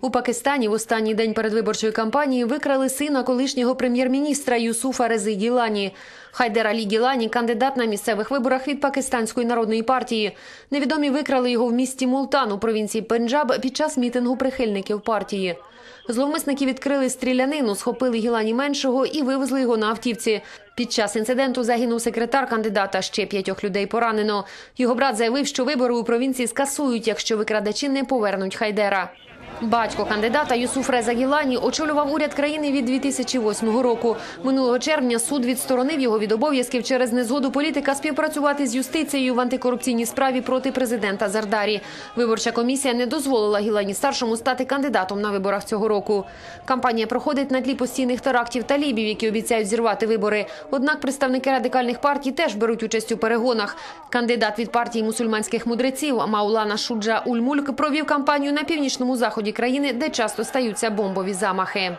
У Пакистані в останній день передвиборчої кампанії викрали сина колишнього прем'єр-міністра Юсуфа Рези Гілані. Хайдер Алі Гілані – кандидат на місцевих виборах від Пакистанської народної партії. Невідомі викрали його в місті Мултан у провінції Пенджаб під час мітингу прихильників партії. Зловмисники відкрили стрілянину, схопили Гілані меншого і вивезли його на автівці. Під час інциденту загинув секретар кандидата. Ще п'ятьох людей поранено. Його брат заявив, що вибори у провінції скасують, якщо викрадачі не повернуть Хайдера. Батько кандидата Юсуф Реза Гілані очолював уряд країни від 2008 року. Минулого червня суд відсторонив його від обов'язків через незгоду політика співпрацювати з юстицією в антикорупційній справі проти президента Зардарі. Виборча комісія не дозволила Гілані старшому стати кандидатом на виборах цього року. Кампанія проходить на тлі постійних терактів талібів, які обіцяють зірвати вибори. Однак представники радикальних партій теж беруть участь у перегонах. Кандидат від партії мусульманських мудреців Маулана Шуджа Ульмульк провів кампанію на північному заході країни, де часто стаються бомбові замахи.